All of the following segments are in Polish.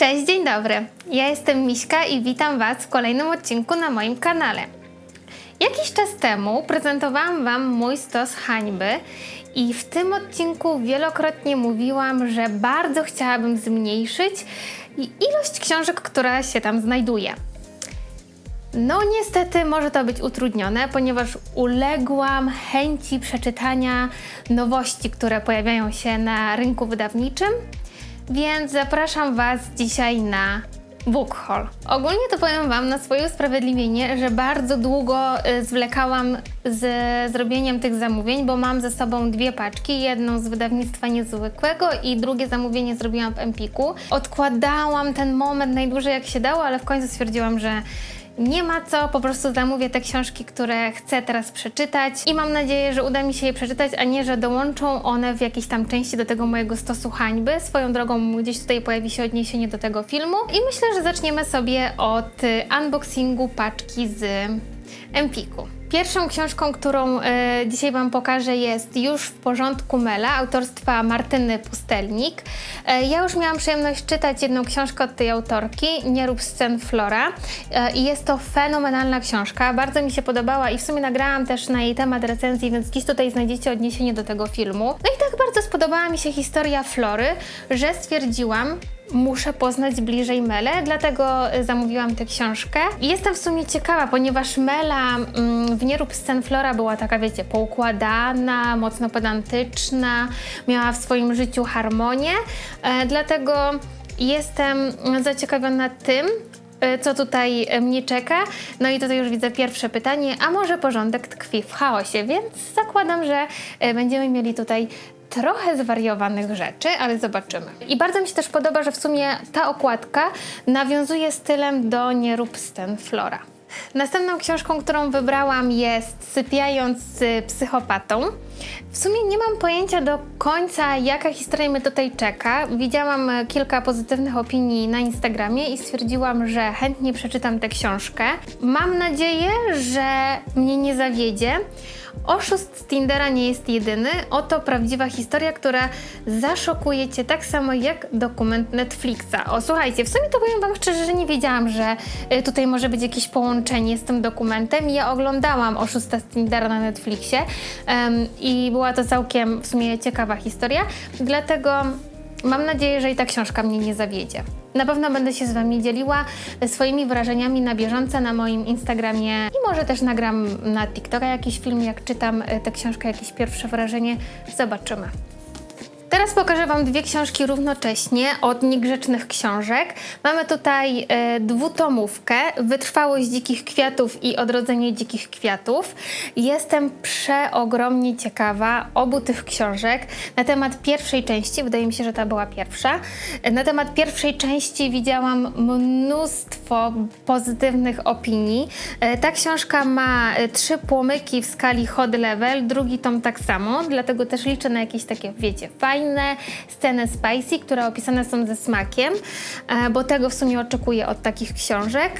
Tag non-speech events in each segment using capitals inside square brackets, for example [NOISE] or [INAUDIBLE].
Cześć, dzień dobry. Ja jestem Miśka i witam Was w kolejnym odcinku na moim kanale. Jakiś czas temu prezentowałam Wam mój stos hańby i w tym odcinku wielokrotnie mówiłam, że bardzo chciałabym zmniejszyć ilość książek, która się tam znajduje. No niestety może to być utrudnione, ponieważ uległam chęci przeczytania nowości, które pojawiają się na rynku wydawniczym, więc zapraszam Was dzisiaj na Book Haul. Ogólnie to powiem Wam na swoje usprawiedliwienie, że bardzo długo y, zwlekałam z zrobieniem tych zamówień, bo mam ze sobą dwie paczki, jedną z wydawnictwa niezwykłego i drugie zamówienie zrobiłam w Empiku. Odkładałam ten moment najdłużej jak się dało, ale w końcu stwierdziłam, że nie ma co, po prostu zamówię te książki, które chcę teraz przeczytać i mam nadzieję, że uda mi się je przeczytać, a nie, że dołączą one w jakiejś tam części do tego mojego stosu hańby. Swoją drogą gdzieś tutaj pojawi się odniesienie do tego filmu i myślę, że zaczniemy sobie od unboxingu paczki z Empiku. Pierwszą książką, którą e, dzisiaj Wam pokażę jest Już w porządku Mela, autorstwa Martyny Pustelnik. E, ja już miałam przyjemność czytać jedną książkę od tej autorki, Nie rób scen Flora e, i jest to fenomenalna książka, bardzo mi się podobała i w sumie nagrałam też na jej temat recenzji, więc gdzieś tutaj znajdziecie odniesienie do tego filmu. No i tak bardzo spodobała mi się historia Flory, że stwierdziłam, muszę poznać bliżej Melę, dlatego y, zamówiłam tę książkę. Jestem w sumie ciekawa, ponieważ Mela mm, w Nie rób scen Flora była taka, wiecie, poukładana, mocno pedantyczna, miała w swoim życiu harmonię, e, dlatego jestem zaciekawiona tym, e, co tutaj e, mnie czeka. No i tutaj już widzę pierwsze pytanie, a może porządek tkwi w chaosie, więc zakładam, że będziemy mieli tutaj trochę zwariowanych rzeczy, ale zobaczymy. I bardzo mi się też podoba, że w sumie ta okładka nawiązuje stylem do Nie rób scen Flora. Następną książką, którą wybrałam jest Sypiając z psychopatą. W sumie nie mam pojęcia do końca, jaka historia mnie tutaj czeka. Widziałam e, kilka pozytywnych opinii na Instagramie i stwierdziłam, że chętnie przeczytam tę książkę. Mam nadzieję, że mnie nie zawiedzie. Oszust z Tindera nie jest jedyny. Oto prawdziwa historia, która zaszokuje Cię tak samo jak dokument Netflixa. O, słuchajcie, w sumie to powiem Wam szczerze, że nie wiedziałam, że y, tutaj może być jakieś połączenie z tym dokumentem. Ja oglądałam Oszusta z Tindera na Netflixie em, i była to całkiem w sumie ciekawa historia, dlatego mam nadzieję, że i ta książka mnie nie zawiedzie. Na pewno będę się z Wami dzieliła swoimi wrażeniami na bieżąco na moim Instagramie i może też nagram na TikToka jakiś film, jak czytam e, tę książkę, jakieś pierwsze wrażenie. Zobaczymy. Teraz pokażę Wam dwie książki równocześnie od niegrzecznych książek. Mamy tutaj e, dwutomówkę Wytrwałość dzikich kwiatów i Odrodzenie dzikich kwiatów. Jestem przeogromnie ciekawa obu tych książek. Na temat pierwszej części, wydaje mi się, że ta była pierwsza. Na temat pierwszej części widziałam mnóstwo pozytywnych opinii. E, Ta książka ma e, trzy płomyki w skali hot level, drugi tom tak samo, dlatego też liczę na jakieś takie, wiecie, fajne sceny spicy, które opisane są ze smakiem, e, bo tego w sumie oczekuję od takich książek.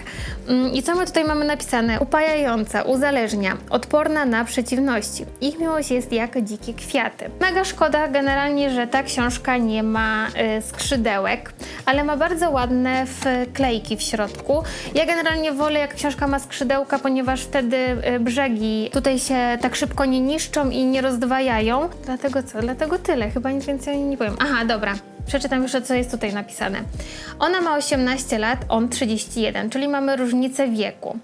Mm, I co my tutaj mamy napisane? Upajająca, uzależnia, odporna na przeciwności. Ich miłość jest jak dzikie kwiaty. Mega szkoda generalnie, że ta książka nie ma e, skrzydełek, ale ma bardzo ładne wklejki w środku. Ja generalnie wolę, jak książka ma skrzydełka, ponieważ wtedy e, brzegi tutaj się tak szybko nie niszczą i nie rozdwajają. Dlatego co? Dlatego tyle. Chyba nic więcej nie powiem. Aha, dobra. Przeczytam jeszcze, co jest tutaj napisane. Ona ma 18 lat, on 31, czyli mamy różnicę wieku.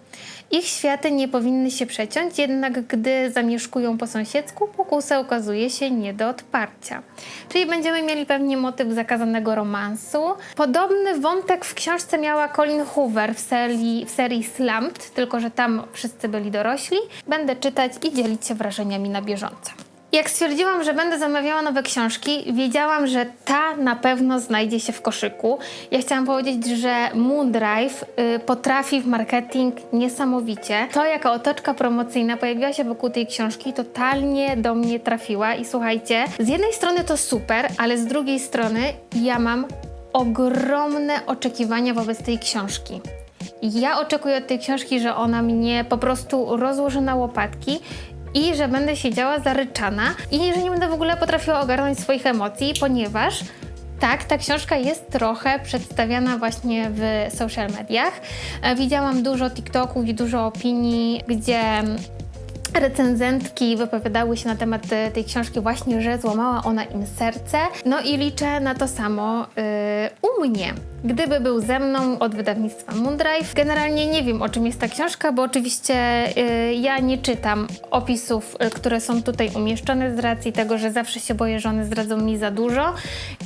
Ich światy nie powinny się przeciąć, jednak gdy zamieszkują po sąsiedzku, pokusa okazuje się nie do odparcia. Czyli będziemy mieli pewnie motyw zakazanego romansu. Podobny wątek w książce miała Colin Hoover w serii, w serii Slumped, tylko że tam wszyscy byli dorośli. Będę czytać i dzielić się wrażeniami na bieżąco. Jak stwierdziłam, że będę zamawiała nowe książki, wiedziałam, że ta na pewno znajdzie się w koszyku. Ja chciałam powiedzieć, że Moondrive y, potrafi w marketing niesamowicie. To, jaka otoczka promocyjna pojawiła się wokół tej książki, totalnie do mnie trafiła. I słuchajcie, z jednej strony to super, ale z drugiej strony ja mam ogromne oczekiwania wobec tej książki. Ja oczekuję od tej książki, że ona mnie po prostu rozłoży na łopatki i że będę siedziała zaryczana i że nie będę w ogóle potrafiła ogarnąć swoich emocji, ponieważ Tak, ta książka jest trochę przedstawiana właśnie w social mediach. E, Widziałam dużo TikToków i dużo opinii, gdzie recenzentki wypowiadały się na temat e, tej książki właśnie, że złamała ona im serce. No i liczę na to samo yy, u mnie. Gdyby był ze mną od wydawnictwa Moondrive. Generalnie nie wiem o czym jest ta książka, bo oczywiście yy, ja nie czytam opisów, yy, które są tutaj umieszczone z racji tego, że zawsze się boję, że one zdradzą mi za dużo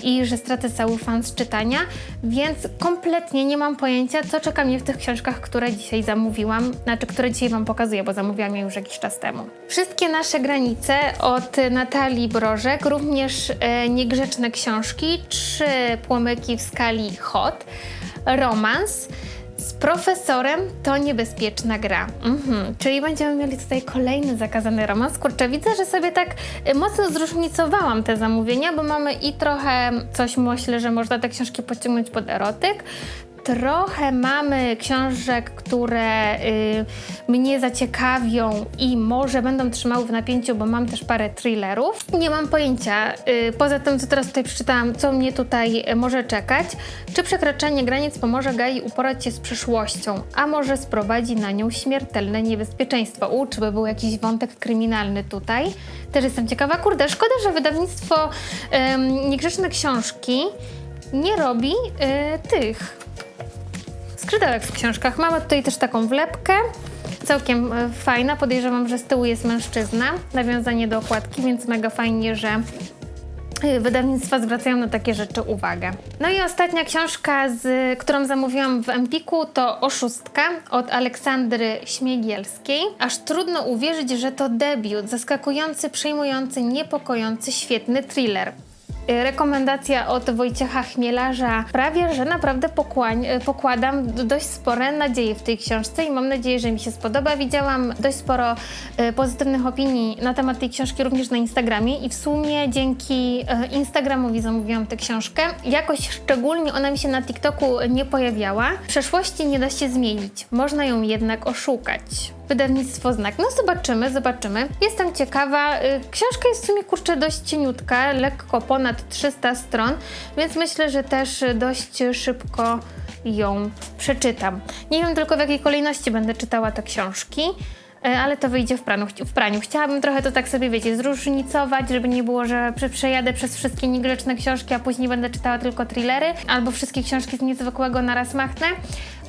i że stracę cały fan z czytania, więc kompletnie nie mam pojęcia, co czeka mnie w tych książkach, które dzisiaj zamówiłam, znaczy które dzisiaj Wam pokazuję, bo zamówiłam je już jakiś czas temu. Wszystkie nasze granice od Natalii Brożek, również e, niegrzeczne książki, trzy płomyki w skali hot, romans, z profesorem to niebezpieczna gra. Mhm. Czyli będziemy mieli tutaj kolejny zakazany romans. Kurczę, widzę, że sobie tak y, mocno zróżnicowałam te zamówienia, bo mamy i trochę coś, myślę, że można te książki pociągnąć pod erotyk. Trochę mamy książek, które y, mnie zaciekawią i może będą trzymały w napięciu, bo mam też parę thrillerów. Nie mam pojęcia, y, poza tym, co teraz tutaj przeczytałam, co mnie tutaj y, może czekać. Czy przekraczanie granic pomoże Gai uporać się z przyszłością, a może sprowadzi na nią śmiertelne niebezpieczeństwo? U, czy by był jakiś wątek kryminalny tutaj? Też jestem ciekawa. Kurde, szkoda, że wydawnictwo ym, Niegrzeczne Książki nie robi y, tych skrzydełek w książkach. Mamy tutaj też taką wlepkę. Całkiem e, fajna. Podejrzewam, że z tyłu jest mężczyzna. Nawiązanie do okładki, więc mega fajnie, że e, wydawnictwa zwracają na takie rzeczy uwagę. No i ostatnia książka, z, którą zamówiłam w Empiku, to Oszustka od Aleksandry Śmiegielskiej. Aż trudno uwierzyć, że to debiut, zaskakujący, przejmujący, niepokojący, świetny thriller. Y, rekomendacja od Wojciecha Chmielarza prawie, że naprawdę pokłań, y, pokładam dość spore nadzieje w tej książce i mam nadzieję, że mi się spodoba. Widziałam dość sporo y, pozytywnych opinii na temat tej książki również na Instagramie i w sumie dzięki Instagramowi zamówiłam tę książkę. Jakoś szczególnie ona mi się na TikToku nie pojawiała. Przeszłości nie da się zmienić, można ją jednak oszukać wydawnictwo Znak. No zobaczymy, zobaczymy. Jestem ciekawa. Y, książka jest w sumie kurczę dość cieniutka, lekko ponad 300 stron, więc myślę, że też dość szybko ją przeczytam. Nie wiem tylko w jakiej kolejności będę czytała te książki y, ale to wyjdzie w praniu. w praniu. Chciałabym trochę to tak sobie, wiecie, zróżnicować, żeby nie było, że przejadę przez wszystkie niegrzeczne książki, a później będę czytała tylko thrillery, albo wszystkie książki z niezwykłego naraz machnę.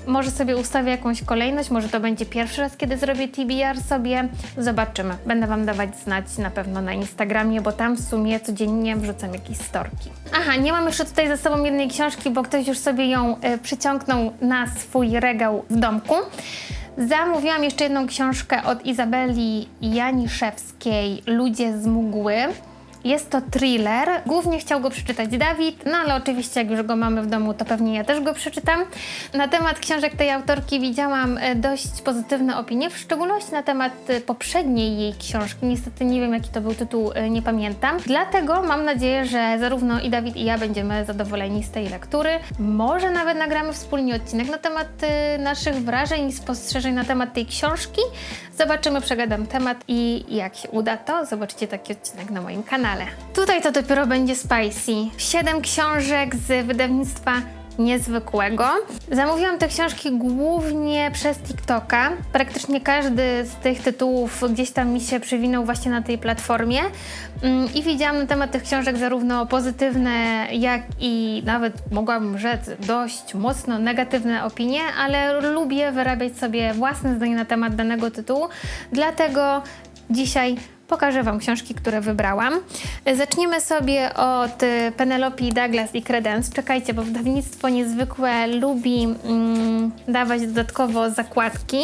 Może sobie ustawię jakąś kolejność, może to będzie pierwszy raz, kiedy zrobię TBR sobie. Zobaczymy. Będę Wam dawać znać na pewno na Instagramie, bo tam w sumie codziennie wrzucam jakieś storki. Aha, nie mam jeszcze tutaj ze sobą jednej książki, bo ktoś już sobie ją y, przyciągnął na swój regał w domku. Zamówiłam jeszcze jedną książkę od Izabeli Janiszewskiej, Ludzie z mgły. Jest to thriller. Głównie chciał go przeczytać Dawid, no ale oczywiście jak już go mamy w domu, to pewnie ja też go przeczytam. Na temat książek tej autorki widziałam e, dość pozytywne opinie, w szczególności na temat e, poprzedniej jej książki. Niestety nie wiem jaki to był tytuł, e, nie pamiętam. Dlatego mam nadzieję, że zarówno i Dawid i ja będziemy zadowoleni z tej lektury. Może nawet nagramy wspólnie odcinek na temat naszych wrażeń i spostrzeżeń na temat tej książki. Zobaczymy, przegadam temat i jak się uda, to zobaczycie taki odcinek na moim kanale. Tutaj to dopiero będzie spicy. Siedem książek z wydawnictwa niezwykłego. Zamówiłam te książki głównie przez TikToka. Praktycznie każdy z tych tytułów gdzieś tam mi się przewinął właśnie na tej platformie. Mm, I widziałam na temat tych książek zarówno pozytywne, jak i nawet mogłabym rzec dość mocno negatywne opinie, ale lubię wyrabiać sobie własne zdanie na temat danego tytułu. Dlatego dzisiaj pokażę Wam książki, które wybrałam. Zaczniemy sobie od Penelope Douglas i Credence. Czekajcie, bo wydawnictwo niezwykłe lubi mm, dawać dodatkowo zakładki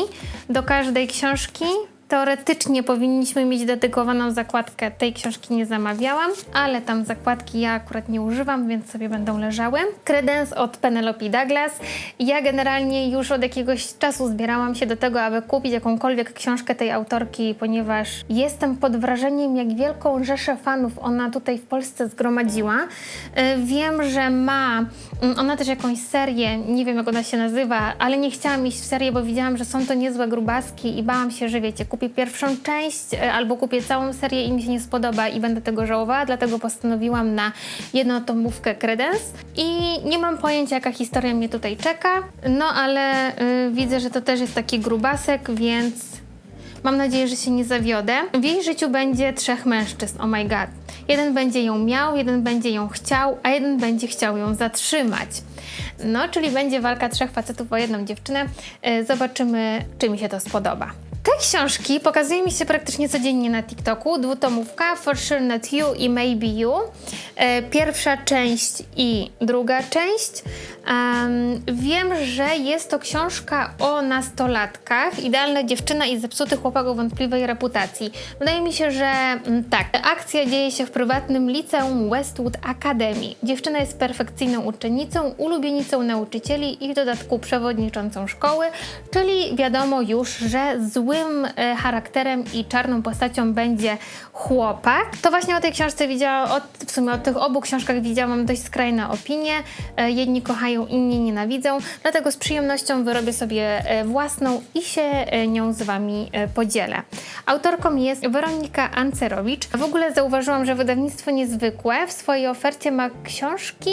do każdej książki. Teoretycznie powinniśmy mieć dedykowaną zakładkę. Tej książki nie zamawiałam, ale tam zakładki ja akurat nie używam, więc sobie będą leżały. Credence od Penelope Douglas. Ja generalnie już od jakiegoś czasu zbierałam się do tego, aby kupić jakąkolwiek książkę tej autorki, ponieważ jestem pod wrażeniem, jak wielką rzeszę fanów ona tutaj w Polsce zgromadziła. Y, wiem, że ma Ona też jakąś serię, nie wiem jak ona się nazywa, ale nie chciałam iść w serię, bo widziałam, że są to niezłe grubaski i bałam się, że wiecie, kupię pierwszą część e, albo kupię całą serię i mi się nie spodoba i będę tego żałowała, dlatego postanowiłam na jednotomówkę Credence i nie mam pojęcia jaka historia mnie tutaj czeka, no ale y, widzę, że to też jest taki grubasek, więc Mam nadzieję, że się nie zawiodę. W jej życiu będzie trzech mężczyzn, oh my god. Jeden będzie ją miał, jeden będzie ją chciał, a jeden będzie chciał ją zatrzymać. No, czyli będzie walka trzech facetów o jedną dziewczynę. E, Zobaczymy, czy mi się to spodoba. Te książki pokazuje mi się praktycznie codziennie na TikToku. Dwutomówka For Sure Not You i Maybe You. E, Pierwsza część i druga część. Em, wiem, że jest to książka o nastolatkach. Idealna dziewczyna i zepsuty chłopak o wątpliwej reputacji. Wydaje mi się, że mm, tak. Akcja dzieje się w prywatnym liceum Westwood Academy. Dziewczyna jest perfekcyjną uczennicą, ulubienicą nauczycieli i w dodatku przewodniczącą szkoły, czyli wiadomo już, że złym e, charakterem i czarną postacią będzie chłopak. To właśnie o tej książce widziałam, w sumie o tych obu książkach widziałam dość skrajne opinie. E, jedni kochają, inni nienawidzą, dlatego z przyjemnością wyrobię sobie e, własną i się nią z Wami podzielę. Autorką jest Weronika Ancerowicz. W ogóle zauważyłam, że wydawnictwo niezwykłe w swojej ofercie ma książki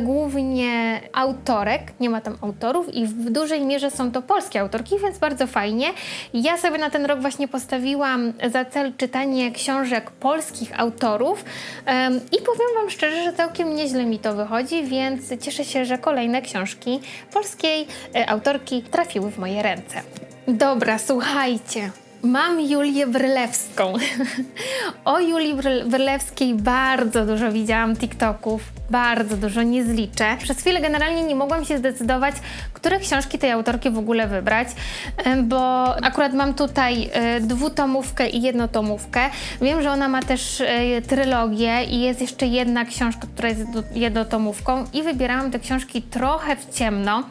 głównie autorek, nie ma tam autorów i w dużej mierze są to polskie autorki, więc bardzo fajnie. Ja sobie na ten rok właśnie postawiłam za cel czytanie książek polskich autorów em, i powiem Wam szczerze, że całkiem nieźle mi to wychodzi, więc cieszę się, że kolejne książki polskiej e, autorki trafiły w moje ręce. Dobra, słuchajcie. Mam Julię Brylewską. [LAUGHS] o Julii Bryl- Brylewskiej bardzo dużo widziałam TikToków, bardzo dużo, nie zliczę. Przez chwilę generalnie nie mogłam się zdecydować, które książki tej autorki w ogóle wybrać, bo akurat mam tutaj e, dwutomówkę i jednotomówkę. Wiem, że ona ma też e, trylogię i jest jeszcze jedna książka, która jest jednotomówką i wybierałam te książki trochę w ciemno.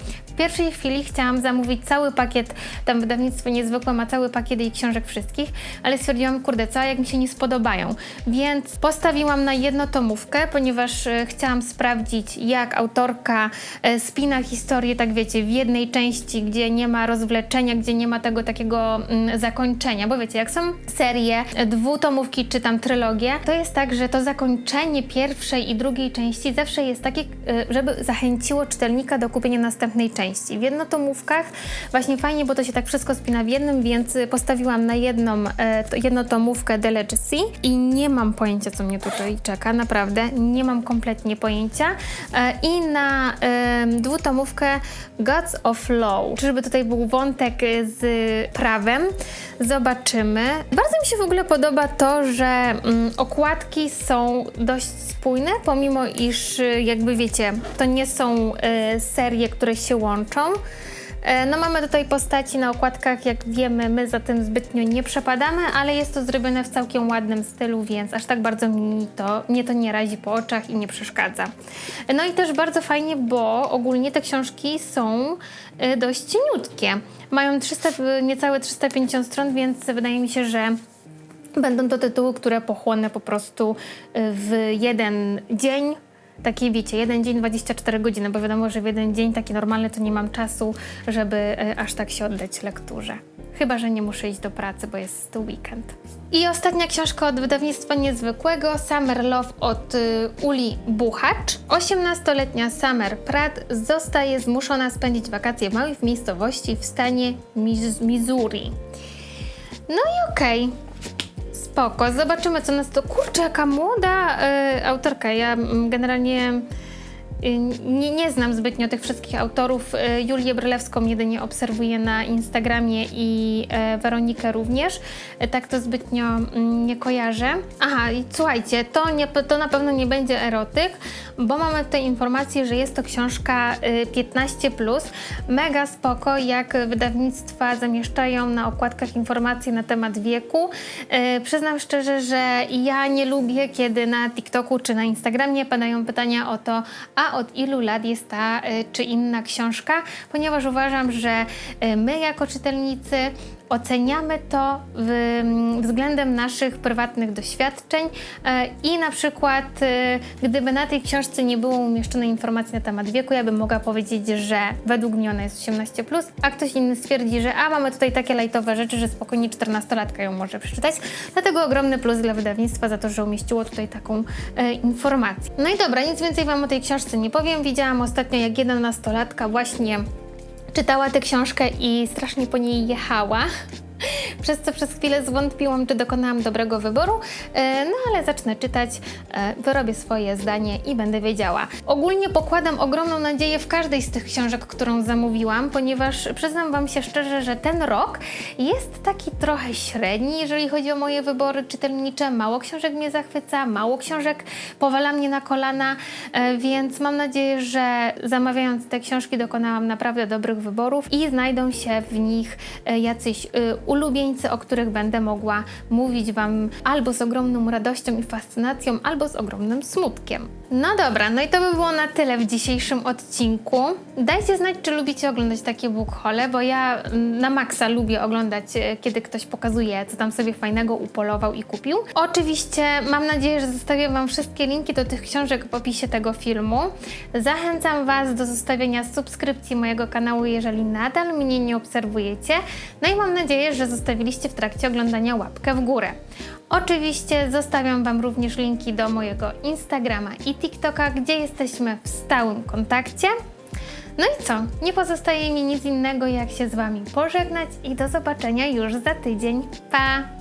Pierwszej chwili chciałam zamówić cały pakiet, tam wydawnictwo niezwykłe ma cały pakiet jej książek wszystkich, ale stwierdziłam, kurde, co jak mi się nie spodobają. Więc postawiłam na jednotomówkę, ponieważ e, chciałam sprawdzić, jak autorka e, spina historię, tak wiecie, w jednej części, gdzie nie ma rozwleczenia, gdzie nie ma tego takiego mm, zakończenia. Bo wiecie, jak są serie, e, dwutomówki czy tam trylogie, to jest tak, że to zakończenie pierwszej i drugiej części zawsze jest takie, żeby zachęciło czytelnika do kupienia następnej części. W jednotomówkach właśnie fajnie, bo to się tak wszystko spina w jednym, więc postawiłam na jedną e, to- jednotomówkę The Legacy i nie mam pojęcia, co mnie tutaj czeka, naprawdę, nie mam kompletnie pojęcia. E, I na e, dwutomówkę Gods of Law, czyżby tutaj był wątek e, z prawem, zobaczymy. Bardzo mi się w ogóle podoba to, że mm, okładki są dość spójne, pomimo iż y, jakby wiecie, to nie są y, serie, które się łączą. E, No mamy tutaj postaci na okładkach, jak wiemy, my za tym zbytnio nie przepadamy, ale jest to zrobione w całkiem ładnym stylu, więc aż tak bardzo mi to, mnie to nie razi po oczach i nie przeszkadza. No i też bardzo fajnie, bo ogólnie te książki są e, dość cieniutkie. Mają 300, niecałe 350 stron, więc wydaje mi się, że Będą to tytuły, które pochłonę po prostu w jeden dzień. Taki wiecie, jeden dzień 24 godziny, bo wiadomo, że w jeden dzień taki normalny to nie mam czasu, żeby y, aż tak się oddać lekturze. Chyba, że nie muszę iść do pracy, bo jest weekend. I ostatnia książka od wydawnictwa niezwykłego, Summer Love od y, Uli Buchacz. 18-letnia Summer Pratt zostaje zmuszona spędzić wakacje w małej miejscowości w stanie Missouri. No i okej. Spoko, zobaczymy co nas to. Kurczę, jaka młoda y, autorka. Ja mm, generalnie nie, nie znam zbytnio tych wszystkich autorów. Y, Julię Brylewską jedynie obserwuję na Instagramie i e, Weronikę również. E, tak to zbytnio mm, nie kojarzę. Aha, i słuchajcie, to, nie, to na pewno nie będzie erotyk, bo mamy tutaj informację, że jest to książka y, 15+. Mega spoko, jak wydawnictwa zamieszczają na okładkach informacje na temat wieku. Y, przyznam szczerze, że ja nie lubię, kiedy na TikToku czy na Instagramie padają pytania o to, a od ilu lat jest ta y, czy inna książka, ponieważ uważam, że y, my jako czytelnicy oceniamy to w, względem naszych prywatnych doświadczeń e, i na przykład e, gdyby na tej książce nie było umieszczone informacji na temat wieku, ja bym mogła powiedzieć, że według mnie ona jest 18+, a ktoś inny stwierdzi, że a mamy tutaj takie lajtowe rzeczy, że spokojnie 14-latka ją może przeczytać. Dlatego ogromny plus dla wydawnictwa za to, że umieściło tutaj taką e, informację. No i dobra, nic więcej Wam o tej książce nie powiem. Widziałam ostatnio, jak 11-latka właśnie czytała tę książkę i strasznie po niej jechała. Przez co przez chwilę zwątpiłam, czy dokonałam dobrego wyboru, E, no ale zacznę czytać, e, wyrobię swoje zdanie i będę wiedziała. Ogólnie pokładam ogromną nadzieję w każdej z tych książek, którą zamówiłam, ponieważ przyznam Wam się szczerze, że ten rok jest taki trochę średni, jeżeli chodzi o moje wybory czytelnicze. Mało książek mnie zachwyca, mało książek powala mnie na kolana, e, więc mam nadzieję, że zamawiając te książki dokonałam naprawdę dobrych wyborów i znajdą się w nich jacyś e, o których będę mogła mówić Wam albo z ogromną radością i fascynacją, albo z ogromnym smutkiem. No dobra, no i to by było na tyle w dzisiejszym odcinku. Dajcie znać, czy lubicie oglądać takie bookhole, bo ja mm, na maksa lubię oglądać, e, kiedy ktoś pokazuje, co tam sobie fajnego upolował i kupił. Oczywiście mam nadzieję, że zostawię Wam wszystkie linki do tych książek w opisie tego filmu. Zachęcam Was do zostawienia subskrypcji mojego kanału, jeżeli nadal mnie nie obserwujecie. No i mam nadzieję, że zostawiliście w trakcie oglądania łapkę w górę. Oczywiście zostawiam Wam również linki do mojego Instagrama i TikToka, gdzie jesteśmy w stałym kontakcie. No i co? Nie pozostaje mi nic innego, jak się z Wami pożegnać i do zobaczenia już za tydzień. Pa!